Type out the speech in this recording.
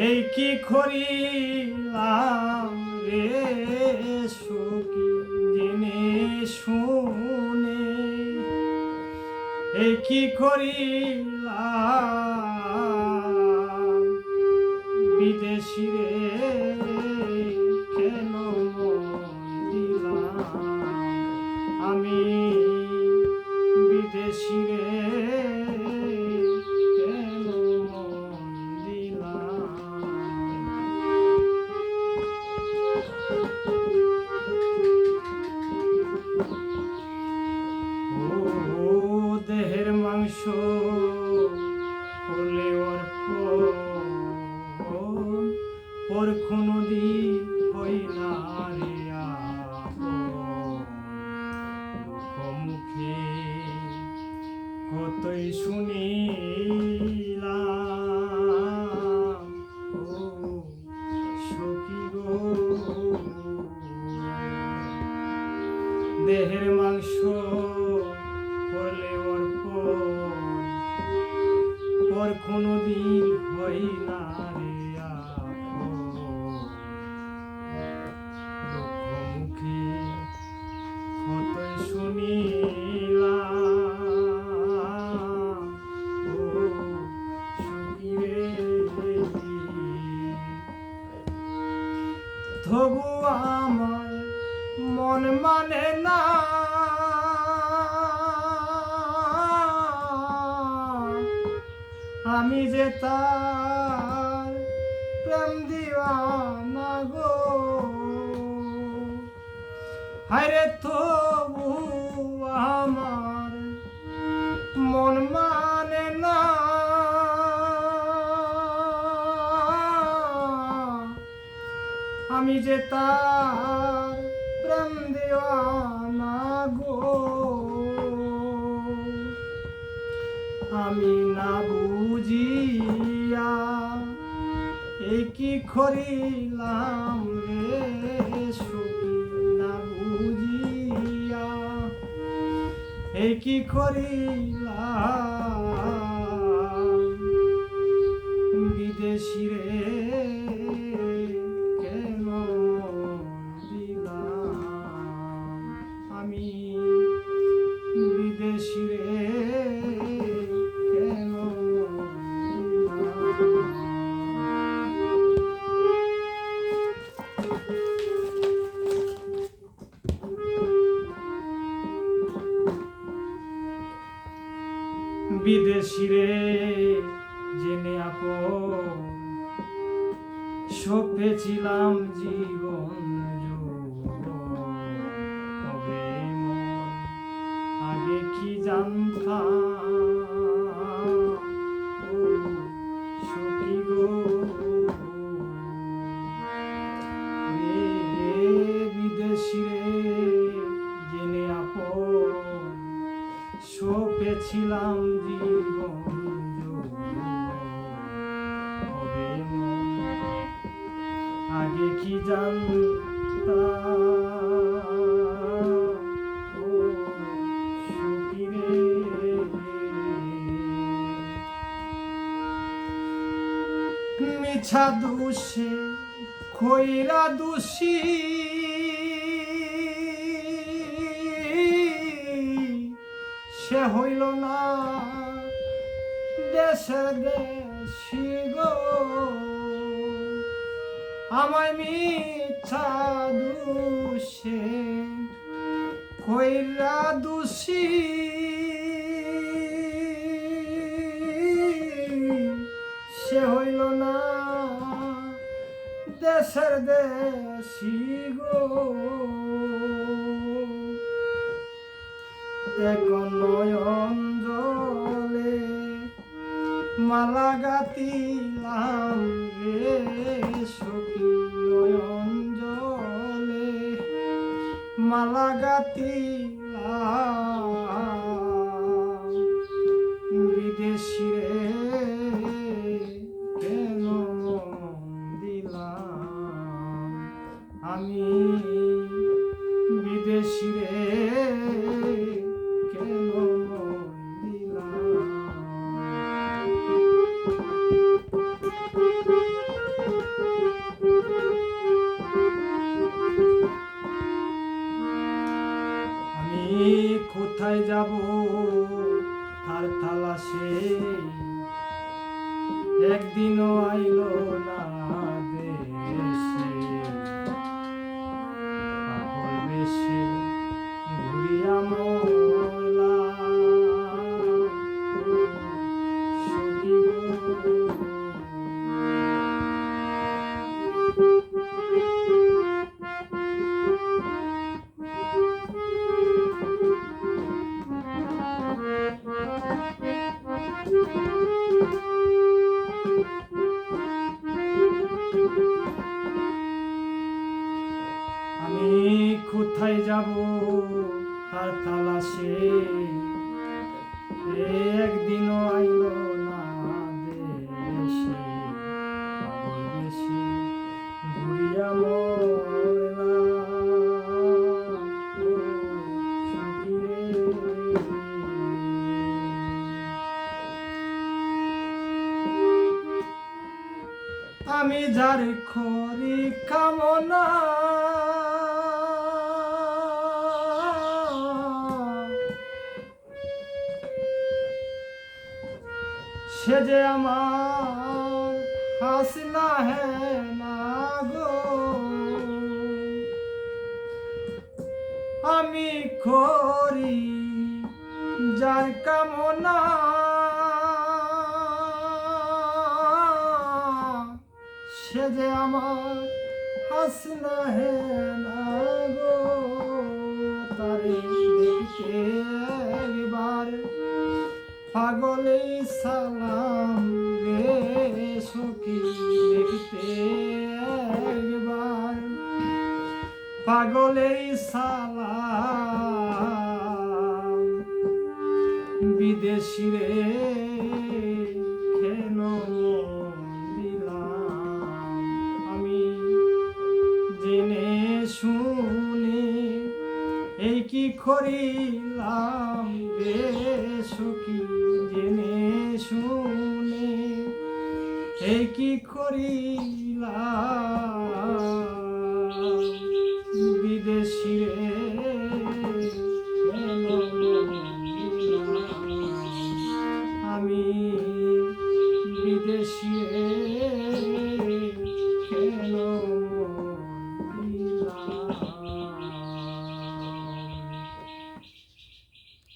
এই কি করিলাম রে সুখী শুনে? এই কি করিলাম? বিদেশি রে কতই শুনিলাম। ও সখী গো। দেহের মাংস হলে অর্প ওর কোনো দিন হই না রে। লোকমুখে কতই শুনিলাম তার প্রেম দিওয়ানা গো হায়রে তবু আমার মন মানে না। আমি যে তার প্রেম দিওয়ানা গো আমি না এই কি করিলাম রে না বুঝিয়া? এই কি করিলাম? বিদেশি রে, কেন দিলাম? আমি বিদেশি রে বিদেশি রে জেনে আপন সপেছিলাম জীবন। তবে আগে কি জানতাম সপেছিলাম জীবন আগে কি জানতাম? মিছা দোষে খৈরা দোষী। সে হইল না। দেশের দেশি গো। আমায় মিছা দোষে খৈরা দোষী। সে হইল না। দেশের দেশি গো। এক নয়ন জলে মালা গাতিলাম রে সখী নয়ন জলে মালা গাতিলাম কোথায় যাব? আর তালাশে একদিনও আইল না। তালাশে একদিনও আইল না দেশে। আমি যার খরি কামনা সে যে আমার হাসনা হে না গো। আমি করি যার কামনা। সে যে আমার হাসনা হে না গো। একবার পাগলে সালাম রে সখী দেখতে একবার। পাগলে সালাম বিদেশি রে আমি এই কি করিলাম? সখী জেনে শুনে এ কি করিলাম?